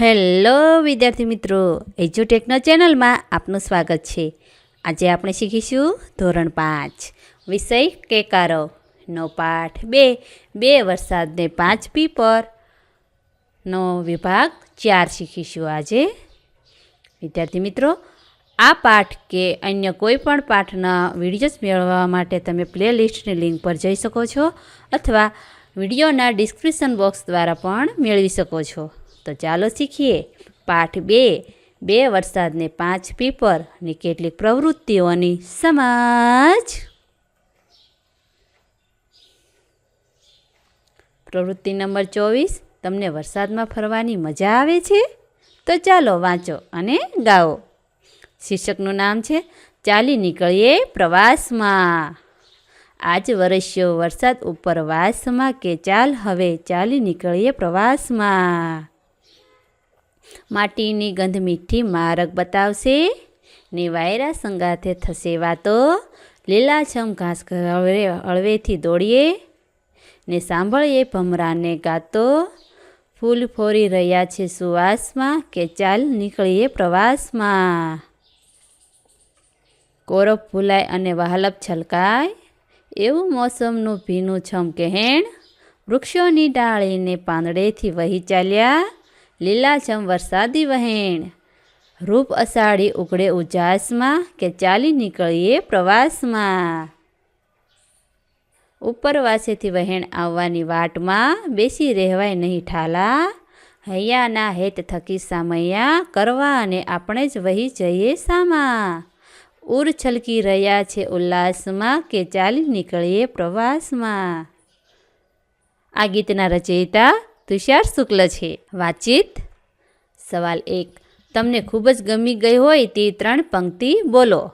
Hello વિદ્યાર્થી મિત્રો એજ્યુટેકનો ચેનલમાં આપનું સ્વાગત છે. આજે આપણે શીખીશું ધોરણ પાંચ, વિષય કેકારો નો પાઠ બે બે વરસાદને પાંચ પી પર નો વિભાગ ચાર શીખીશું આજે. વિદ્યાર્થી મિત્રો, આ પાઠ કે અન્ય કોઈ પણ પાઠના વિડીયોઝ મેળવવા માટે તમે પ્લેલિસ્ટની લિંક પર જઈ શકો છો અથવા વિડીયોના ડિસ્ક્રિપ્શન બોક્સ દ્વારા પણ મેળવી શકો છો. તો ચાલો શીખીએ. પાઠ બે. બે વરસાદને પાંચ પીપરની કેટલીક પ્રવૃત્તિઓની સમાજ. પ્રવૃત્તિ નંબર ચોવીસ. તમને વરસાદમાં ફરવાની મજા આવે છે? તો ચાલો વાંચો અને ગાઓ. શીર્ષકનું નામ છે, ચાલી નીકળીએ પ્રવાસમાં. આજ વરસ્યો વરસાદ ઉપર વાસમાં કે ચાલ હવે ચાલી નીકળીએ પ્રવાસમાં. માટીની ગંધ મીઠી મારક બતાવશે. ને વાયરા સંગાથે થશે વાતો. લીલાછમ ઘાસ હળવે હળવેથી દોડીએ. ને સાંભળીએ ભમરાને ગાતો. ફૂલ ફોરી રહ્યા છે સુવાસમાં કે ચાલ નીકળીએ પ્રવાસમાં. કોરફ ફૂલાય અને વહાલપ છલકાય. એવું મોસમનું ભીનું છમ કહેણ વૃક્ષોની ડાળીને પાંદડેથી વહી ચાલ્યા. લીલાછમ વરસાદી વહેણ. રૂપ અષાઢી ઉકળે ઉજાસમાં કે ચાલી નીકળીએ પ્રવાસમાં? ઉપરવાસેથી વહેણ આવવાની વાટમાં બેસી રહેવાય નહીં ઠાલા. હૈયાના હેત થકી સામૈયા કરવા અને આપણે જ વહી જઈએ સામા. ઉર છલકી રહ્યા છે ઉલ્લાસમાં કે ચાલી નીકળીએ પ્રવાસમાં? આ ગીતના રચયિતા તુષાર શુક્લ છે. વાતચીત? સવાલ એક. તમને ખૂબ જ ગમી ગઈ હોય તે ત્રણ પંક્તિ બોલો.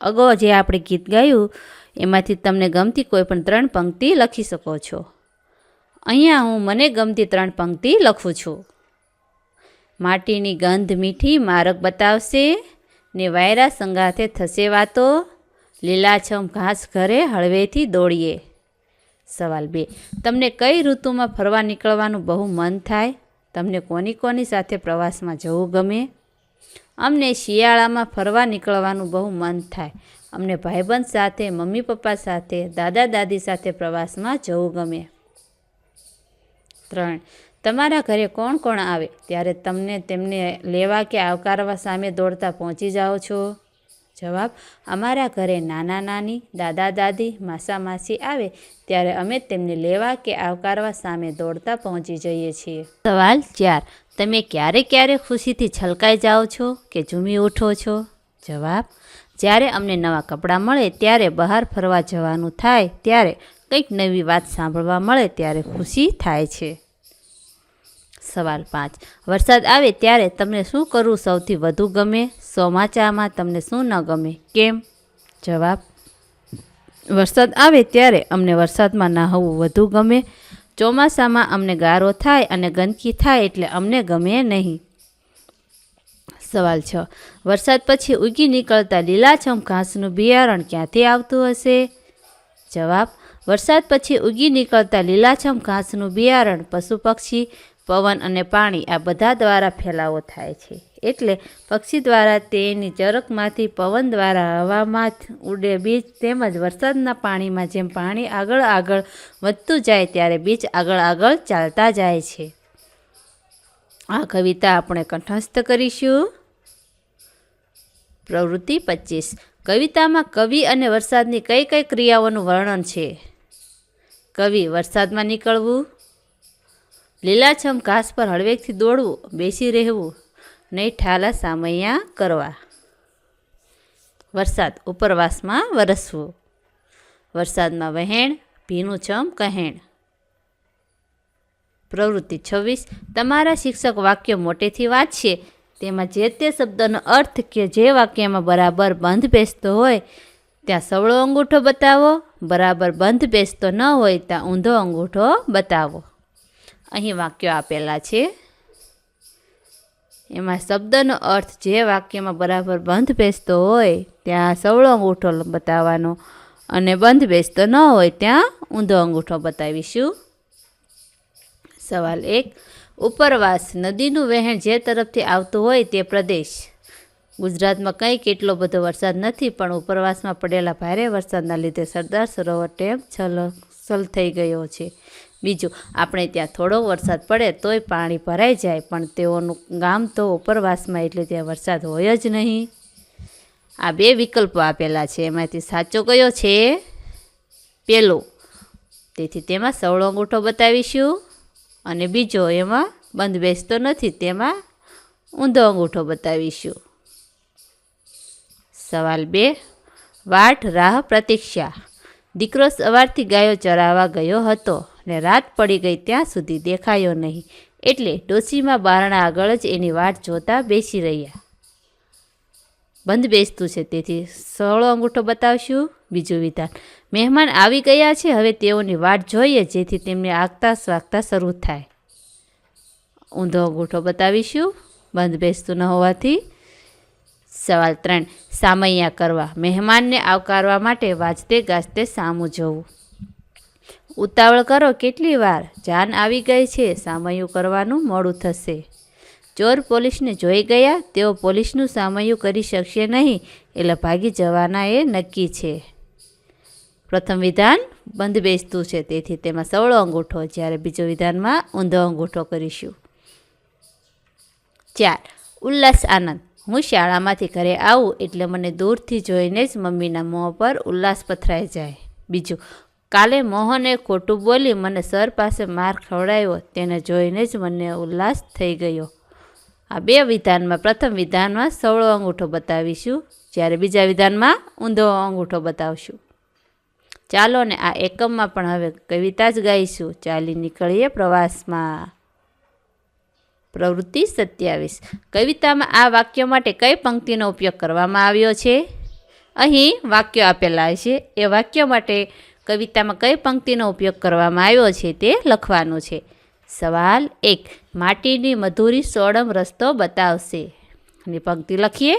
અગાઉ જે આપણે ગીત ગાયું, એમાંથી તમને ગમતી કોઈ પણ ત્રણ પંક્તિ લખી શકો છો. અહીંયા હું મને ગમતી ત્રણ પંક્તિ લખું છું. માટીની ગંધ મીઠી મારક બતાવશે ને વાયરા સંગાથે થશે વાતો. લીલાછમ ઘાસ ઘરે હળવેથી દોડીએ. સવાલ બે. તમને કઈ ઋતુમાં ફરવા નીકળવાનું બહુ મન થાય? તમને કોની કોની સાથે પ્રવાસમાં જવું ગમે? અમને શિયાળામાં ફરવા નીકળવાનું બહુ મન થાય. અમને ભાઈબંધ સાથે, મમ્મી પપ્પા સાથે, દાદા દાદી સાથે પ્રવાસમાં જવું ગમે. ત્રણ. તમારા ઘરે કોણ કોણ આવે? ત્યારે તમને તેમને લેવા કે આવકારવા સામે દોડતા પહોંચી જાઓ છો? જવાબ, અમારા ઘરે નાના નાની, દાદા દાદી, માસા માસી આવે, ત્યારે અમે તેમને લેવા કે આવકારવા સામે દોડતા પહોંચી જઈએ છીએ. સવાલ ચાર, તમે ક્યારે ક્યારે ખુશીથી છલકાઈ જાઓ છો કે ઝૂમી ઉઠો છો? જવાબ, જ્યારે અમને નવા કપડાં મળે, ત્યારે બહાર ફરવા જવાનું થાય, ત્યારે કંઈક નવી વાત સાંભળવા મળે, ત્યારે ખુશી થાય છે. સવાલ પાંચ. વરસાદ આવે ત્યારે તમને શું કરવું સૌથી વધુ ગમે? ચોમાચામાં તમને શું ન ગમે? કેમ? જવાબ. વરસાદ આવે ત્યારે અમને વરસાદમાં નાહવું વધુ ગમે. ચોમાસામાં અમને ગારો થાય અને ગંદકી થાય એટલે અમને ગમે નહીં. સવાલ છ. વરસાદ પછી ઉગી નીકળતા લીલાછમ ઘાસનું બિયારણ ક્યાંથી આવતું હશે? જવાબ. વરસાદ પછી ઉગી નીકળતા લીલાછમ ઘાસનું બિયારણ પશુ પક્ષી પવન અને પાણી આ બધા દ્વારા ફેલાવો થાય છે. એટલે પક્ષી દ્વારા તેની ચરકમાંથી પવન દ્વારા હવામાં ઉડે બીજ તેમજ વરસાદના પાણીમાં જેમ પાણી આગળ આગળ વધતું જાય ત્યારે બીજ આગળ આગળ ચાલતા જાય છે. આ કવિતા આપણે કંઠસ્થ કરીશું. પ્રવૃત્તિ પચીસ. કવિતામાં કવિ અને વરસાદની કઈ કઈ ક્રિયાઓનું વર્ણન છે? કવિ વરસાદમાં નીકળવું લીલાછમ ઘાસ પર હળવેકથી દોડવું, બેસી રહેવું, નહીં ઠાલા સામૈયા કરવા. વરસાદ ઉપરવાસમાં વરસવું. વરસાદમાં વહેણ, ભીનું છમ કહેણ. પ્રવૃત્તિ છવ્વીસ, તમારા શિક્ષક વાક્ય મોટેથી વાંચશે. તેમાં જે તે શબ્દનો અર્થ કે જે વાક્યમાં બરાબર બંધ બેસતો હોય, ત્યાં સવળો અંગૂઠો બતાવો. બરાબર બંધ બેસતો ન હોય, ત્યાં ઊંધો અંગૂઠો બતાવો. અહીં વાક્યો આપેલા છે. એમાં શબ્દનો અર્થ જે વાક્યમાં બરાબર બંધ બેસતો હોય, ત્યાં સવળો અંગૂઠો બતાવવાનો. અને બંધ બેસતો ન હોય, ત્યાં ઊંધો અંગૂઠો બતાવીશું. સવાલ એક, ઉપરવાસ નદીનું વહેણ જે તરફથી આવતું હોય તે પ્રદેશ. ગુજરાતમાં કંઈ કેટલો બધો વરસાદ નથી, પણ ઉપરવાસમાં પડેલા ભારે વરસાદના લીધે સરદાર સરોવર ડેમ સલ થઈ ગયો છે. બીજું, આપણે ત્યાં થોડો વરસાદ પડે તોય પાણી ભરાઈ જાય, પણ તેઓનું ગામ તો ઉપરવાસમાં એટલે ત્યાં વરસાદ હોય જ નહીં. આ બે વિકલ્પો આપેલા છે, એમાંથી સાચો કયો છે? પેલો, તેથી તેમાં સવળો અંગૂઠો બતાવીશું, અને બીજો એમાં બંધ બેસતો નથી, તેમાં ઊંધો અંગૂઠો બતાવીશું. સવાલ બે, વાટ રાહ પ્રતીક્ષા. દીકરો સવારથી ગાયો ચરાવવા ગયો હતો ને રાત પડી ગઈ ત્યાં સુધી દેખાયો નહીં. એટલે ડોશીમાં બારણા આગળ જ એની વાટ જોતા બેસી રહ્યા. બંધ બેસતું છે, તેથી સળો અંગૂઠો બતાવશું, બીજું વિધાન. મહેમાન આવી ગયા છે, હવે તેઓની વાટ જોઈએ, જેથી તેમને આગતા સ્વાગતા શરૂ થાય. ઊંધો અંગૂઠો બતાવીશું. બંધ બેસતું ન હોવાથી સવાલ ત્રણ, સામૈયા કરવા, મહેમાનને આવકારવા માટે વાજતે ગાજતે સામું જવું. ઉતાવળ કરો કેટલી વાર? જાન આવી ગઈ છે, સામૈયું કરવાનું મોડું થશે. ચોર પોલીસને જોઈ ગયા, તેઓ પોલીસનું સામૈયું કરી શકશે નહીં, એટલે ભાગી જવાના એ નક્કી છે. પ્રથમ વિધાન, બંધ બેસતું છે, તેથી તેમાં સવળો અંગૂઠો, જ્યારે બીજો વિધાનમાં ઊંધો અંગૂઠો કરીશું. ચાર, ઉલ્લાસ આનંદ. હું શાળામાંથી ઘરે આવું એટલે મને દૂરથી જોઈને જ મમ્મીના મોં પર ઉલ્લાસ પથરાઈ જાય. બીજું, કાલે મોહને ખોટું બોલી મને સર પાસે માર ખવડાવ્યો, તેને જોઈને જ મને ઉલ્લાસ થઈ ગયો. આ બે વિધાનમાં, પ્રથમ વિધાનમાં સવળો અંગૂઠો બતાવીશું, જ્યારે બીજા વિધાનમાં ઊંધો અંગૂઠો બતાવશું. ચાલો ને આ એકમમાં પણ હવે કવિતા જ ગાઈશું. ચાલી નીકળીએ પ્રવાસમાં. પ્રવૃત્તિ સત્યાવીસ. કવિતામાં આ વાક્ય માટે કઈ પંક્તિનો ઉપયોગ કરવામાં આવ્યો છે? અહીં વાક્યો આપેલા છે. એ વાક્ય માટે કવિતામાં કઈ પંક્તિનો ઉપયોગ કરવામાં આવ્યો છે તે લખવાનું છે. સવાલ એક. માટીની મધુરી સોડમ રસ્તો બતાવશે. અને પંક્તિ લખીએ.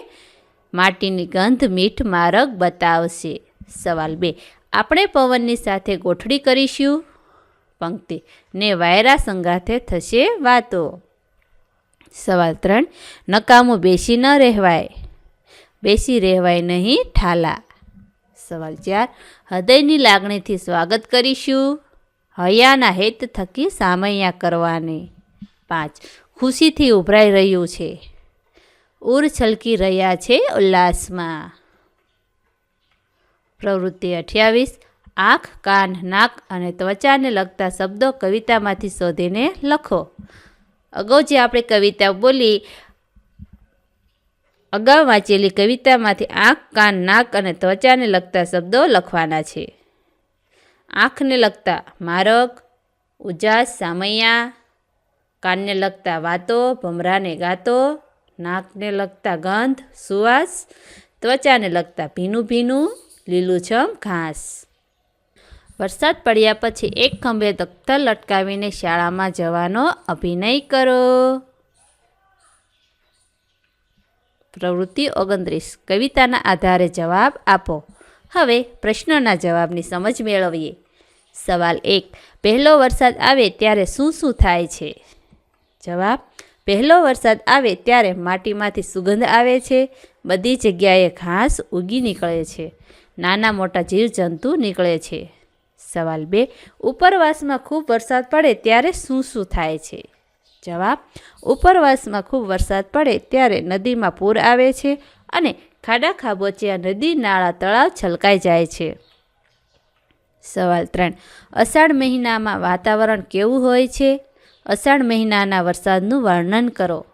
માટીની ગંધ મીઠ માર્ગ બતાવશે. સવાલ બે. આપણે પવનની સાથે ગોઠડી કરીશું? પંક્તિ. ને વાયરા સંગાથે થશે વાતો. સવાલ ત્રણ, નકામું બેસી ન રહેવાય. બેસી રહેવાય નહીં ઠાલા. સવાલ ચાર, હૃદયની લાગણીથી સ્વાગત કરીશું. હયાના હેત થકી સામૈયા કરવાની. પાંચ, ખુશીથી ઉભરાઈ રહ્યું છે. ઉર છલકી રહ્યા છે ઉલ્લાસમાં. પ્રવૃત્તિ અઠ્યાવીસ, આંખ, કાન, નાક અને ત્વચાને લગતા શબ્દો કવિતામાંથી શોધીને લખો. અગાઉ જે આપણે કવિતા બોલી, અગાઉ વાંચેલી કવિતામાંથી આંખ, કાન, નાક અને ત્વચાને લગતા શબ્દો લખવાના છે. આંખને લગતા મારક, ઉજાસ, સામૈયા, કાનને લગતા વાતો, ભમરાને ગાતો, નાકને લગતા ગંધ, સુવાસ, ત્વચાને લગતા ભીનું ભીનું લીલુંછમ ઘાસ. વરસાદ પડ્યા પછી એક ખંભે દખ્તર લટકાવીને શાળામાં જવાનો અભિનય કરો પ્રવૃત્તિ ઓગણત્રીસ. કવિતાના આધારે જવાબ આપો. હવે પ્રશ્નોના જવાબની સમજ મેળવીએ. સવાલ એક. પહેલો વરસાદ આવે ત્યારે શું શું થાય છે? જવાબ. પહેલો વરસાદ આવે ત્યારે માટીમાંથી સુગંધ આવે છે. બધી જગ્યાએ ઘાસ ઉગી નીકળે છે. નાના મોટા જીવજંતુ નીકળે છે. સવાલ બે, ઉપરવાસમાં ખૂબ વરસાદ પડે ત્યારે શું શું થાય છે? જવાબ, ઉપરવાસમાં ખૂબ વરસાદ પડે ત્યારે નદીમાં પૂર આવે છે અને ખાડા ખાબોચિયા નદી, નાળા તળાવ છલકાઈ જાય છે. સવાલ ત્રણ, અષાઢ મહિનામાં વાતાવરણ કેવું હોય છે? અષાઢ મહિનાના વરસાદનું વર્ણન કરો.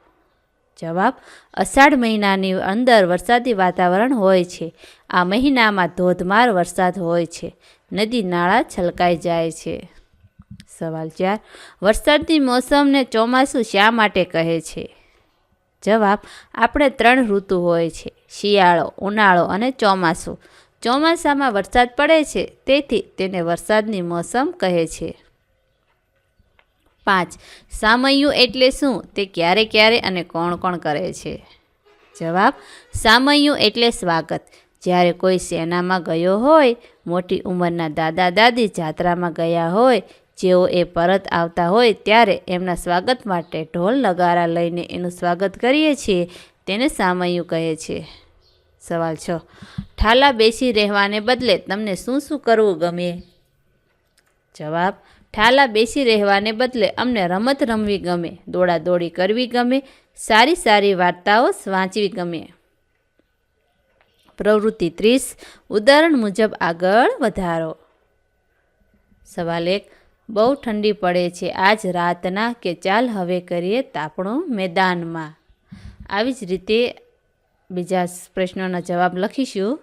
જવાબ, અષાઢ મહિનાની અંદર વરસાદી વાતાવરણ હોય છે. આ મહિનામાં ધોધમાર વરસાદ હોય છે. નદી નાળા છલકાઈ જાય છે. સવાલ ચાર, વરસાદની મોસમને ચોમાસું શા માટે કહે છે? જવાબ, આપણે ત્રણ ઋતુ હોય છે, શિયાળો, ઉનાળો અને ચોમાસું. ચોમાસામાં વરસાદ પડે છે, તેથી તેને વરસાદની મોસમ કહે છે. પાંચ. સામયું એટલે શું? તે ક્યારે ક્યારે અને કોણ કોણ કરે છે? જવાબ, સામયું એટલે સ્વાગત. જ્યારે કોઈ સેનામાં ગયો હોય, મોટી ઉંમરના દાદા દાદી જાત્રામાં ગયા હોય, જેઓ એ પરત આવતા હોય, ત્યારે એમના સ્વાગત માટે ઢોલ નગારા લઈને એનું સ્વાગત કરીએ છીએ, તેને સામયું કહે છે. સવાલ છ. ઠાલા બેસી રહેવાને બદલે તમને શું શું કરવું ગમે? જવાબ ઠાલા બેસી રહેવાને બદલે અમને રમત રમવી ગમે, દોડાદોડી કરવી ગમે, સારી સારી વાર્તાઓ વાંચવી ગમે. પ્રવૃત્તિ ત્રીસ, ઉદાહરણ મુજબ આગળ વધારો. સવાલ એક, બહુ ઠંડી પડે છે આજ રાતના કે ચાલ હવે કરીએ તાપણું મેદાનમાં? આવી જ રીતે બીજા પ્રશ્નોના જવાબ લખીશું.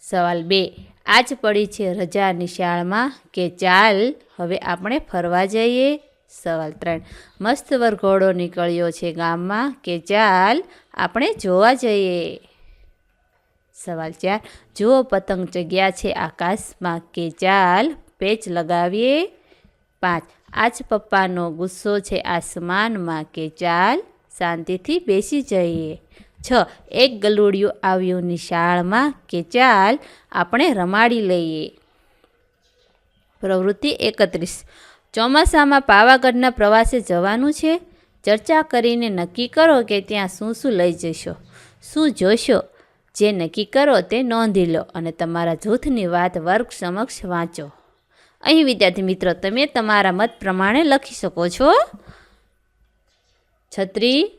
સવાલ બે આજ પડી છે રજા નિશાળમાં કે ચાલ, હવે આપણે ફરવા જઈએ? સવાલ ત્રણ. મસ્ત વરઘોડો નીકળ્યો છે ગામમાં કે ચાલ, આપણે જોવા જઈએ? સવાલ ચાર. જુઓ પતંગ જગ્યા છે આકાશમાં કે ચાલ, પેચ લગાવીએ? પાંચ. આજ પપ્પાનો ગુસ્સો છે આસમાનમાં કે ચાલ, શાંતિથી બેસી જઈએ? છ. એક ગલુડિયું આવ્યું નિશાળમાં કે ચાલ આપણે રમાડી લઈએ. પ્રવૃત્તિ એકત્રીસ. ચોમાસામાં પાવાગઢના પ્રવાસે જવાનું છે? ચર્ચા કરીને નક્કી કરો કે ત્યાં શું શું લઈ જશો. શું જોશો? જે નક્કી કરો તે નોંધી લો અને તમારા જૂથની વાત વર્ગ સમક્ષ વાંચો. અહીં વિદ્યાર્થી મિત્રો, તમે તમારા મત પ્રમાણે લખી શકો છો. છત્રી,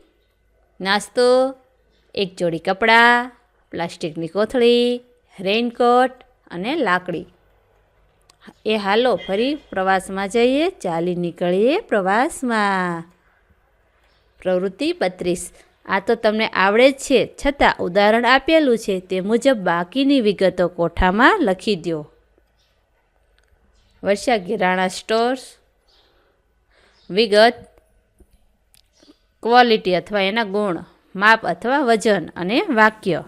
નાસ્તો એક જોડી કપડાં, પ્લાસ્ટિકની કોથળી, રેઇનકોટ અને લાકડી. એ હાલો ફરી પ્રવાસમાં જઈએ, ચાલી નીકળીએ પ્રવાસમાં. પ્રવૃત્તિ બત્રીસ. આ તો તમને આવડે જ છે, છતાં ઉદાહરણ આપેલું છે, તે મુજબ બાકીની વિગતો કોઠામાં લખી દો વર્ષા ગિરાણા સ્ટોર્સ. વિગત. ક્વોલિટી અથવા એના ગુણ. માપ અથવા વજન અને વાક્ય.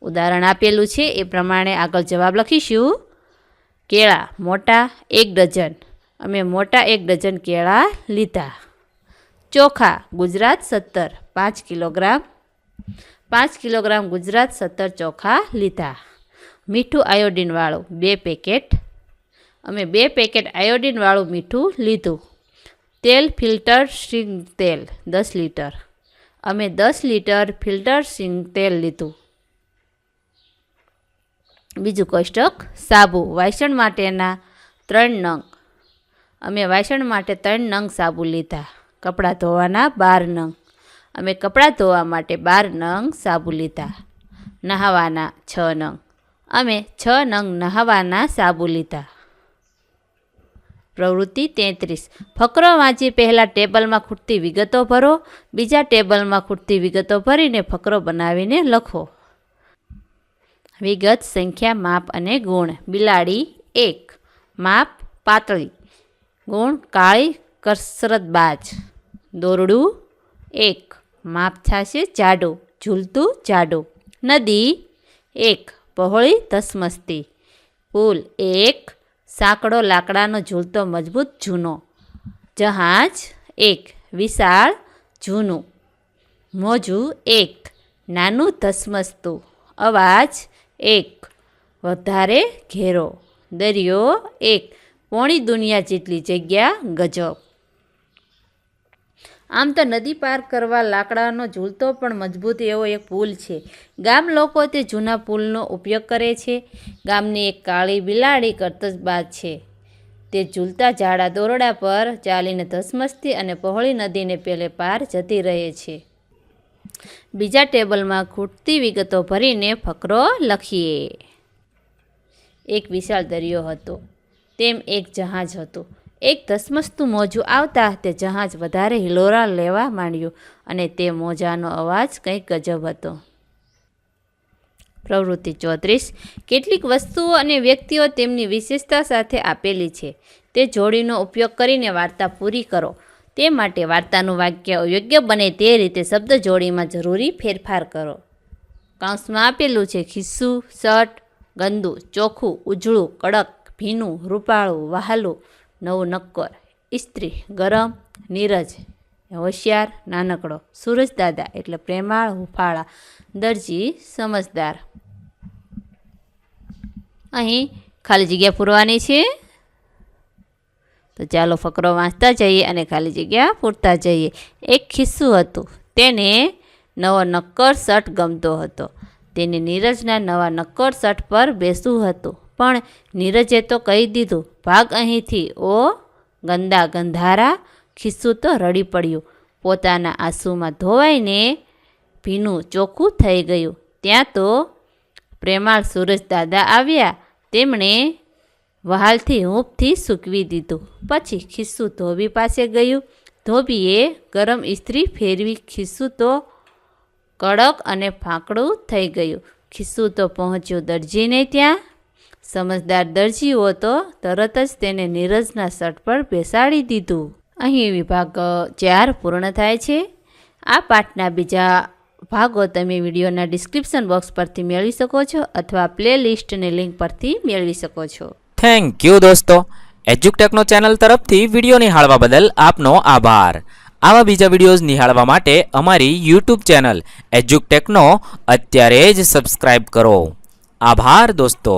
ઉદાહરણ આપેલું છે, એ પ્રમાણે આગળ જવાબ લખીશું. કેળા, મોટા એક ડઝન. અમે મોટા એક ડઝન કેળા લીધા. ચોખા, ગુજરાત સત્તર, પાંચ કિલોગ્રામ. પાંચ કિલોગ્રામ ગુજરાત સત્તર ચોખા લીધા. મીઠું આયોડિનવાળું બે પેકેટ. અમે બે પેકેટ આયોડિનવાળું મીઠું લીધું. તેલ ફિલ્ટર સ્ટ્રીંગ તેલ, દસ લીટર. અમે દસ લીટર ફિલ્ટર સિંગ તેલ લીધું. બીજું કોષ્ટક, સાબુ. વાસણ માટેના ત્રણ નંગ. અમે વાસણ માટે ત્રણ નંગ સાબુ લીધા. કપડાં ધોવાના બાર નંગ. અમે કપડાં ધોવા માટે બાર નંગ સાબુ લીધા. નહાવાના છ નંગ. અમે છ નંગ નહાવાના સાબુ લીધા. પ્રવૃત્તિ તેત્રીસ. ફકરો વાંચી પહેલાં ટેબલમાં ખૂટતી વિગતો ભરો, બીજા ટેબલમાં ખૂટતી વિગતો ભરીને ફકરો બનાવીને લખો. વિગત સંખ્યા, માપ અને ગુણ. બિલાડી એક. માપ પાતળી. ગુણ કાળી કસરતબાજ દોરડું એક. માપ થશે જાડો. ઝૂલતું જાડો. નદી એક. પહોળી ધસમસતી. પુલ એક. સાંકડો લાકડાનો ઝૂલતો મજબૂત જૂનો. જહાજ એક, વિશાળ જૂનું. મોજું એક, નાનું ધસમસતું. અવાજ એક, વધારે ઘેરો. દરિયો એક, પોણી દુનિયા જેટલી જગ્યા ગજબ. આમ તો નદી પાર કરવા લાકડાનો ઝૂલતો પણ મજબૂત એવો એક પુલ છે. ગામ લોકો તે જૂના પુલનો ઉપયોગ કરે છે. ગામની એક કાળી બિલાડી કરતજબાદ છે. તે ઝૂલતા ઝાડા દોરડા પર ચાલીને ધસમસતી અને પહોળી નદીને પેલે પાર જતી રહે છે. બીજા ટેબલમાં ખૂટતી વિગતો ભરીને ફકરો લખીએ. એક વિશાળ દરિયો હતો. તેમ એક જહાજ હતું. એક ધસમસતું મોજું આવતા તે જહાજ વધારે હિલોરા લેવા માંડ્યું અને તે મોજાનો અવાજ કંઈક ગજબ હતો. પ્રવૃત્તિ ચોત્રીસ. કેટલીક વસ્તુઓ અને વ્યક્તિઓ તેમની વિશેષતા સાથે આપેલી છે. તે જોડીનો ઉપયોગ કરીને વાર્તા પૂરી કરો. તે માટે વાર્તાનું વાક્ય યોગ્ય બને તે રીતે શબ્દ જોડીમાં જરૂરી ફેરફાર કરો. કાંસમાં આપેલું છે, ખિસ્સું, શર્ટ, ગંદુ, ચોખ્ખું, ઉજળું, કડક, ભીનું, રૂપાળું, વહાલું નવું નક્કર. ઇસ્ત્રી ગરમ, નીરજ, હોશિયાર, નાનકડો. સૂરજ દાદા એટલે પ્રેમાળ, હુફાળા. દરજી, સમજદાર. અહીં ખાલી જગ્યા પૂરવાની છે. તો ચાલો ફકરો વાંચતા જઈએ અને ખાલી જગ્યા પૂરતા જઈએ. એક ખિસ્સું હતું. તેને નવો નક્કર શર્ટ ગમતો હતો. તેને નીરજના નવા નક્કર શર્ટ પર બેસવું હતું. પણ નીરજે તો કહી દીધું, ભાગ અહીંથી. ઓ ગંદા ગંધારા, ખિસ્સું તો રડી પડ્યું. પોતાના આંસુમાં ધોવાઈને ભીનું ચોખ્ખું થઈ ગયું. ત્યાં તો પ્રેમાળ સુરજ દાદા આવ્યા. તેમણે વહાલથી હૂંફથી સૂકવી દીધું. પછી ખિસ્સું ધોબી પાસે ગયું. ધોબીએ ગરમ ઇસ્ત્રી ફેરવી ખિસ્સું તો કડક અને ફાંકડું થઈ ગયું. ખિસ્સું તો પહોંચ્યું દરજીને ત્યાં. સમજદાર દરજીઓ તો તરત જ તેને નીરજના શર્ટ પર બેસાડી દીધું. અહીં વિભાગ ચાર પૂર્ણ થાય છે. આ પાઠના બીજા ભાગો તમે વિડીયોના ડિસ્ક્રિપ્શન બોક્સ પરથી મેળવી શકો છો અથવા પ્લે લિસ્ટની લિંક પરથી મેળવી શકો છો. થેન્ક યુ દોસ્તો. એજ્યુકટેકનો ચેનલ તરફથી વીડિયો નિહાળવા બદલ આપનો આભાર. આવા બીજા વિડીયોઝ નિહાળવા માટે અમારી યુટ્યુબ ચેનલ એજ્યુકટેકનો અત્યારે જ સબસ્ક્રાઇબ કરો. આભાર દોસ્તો.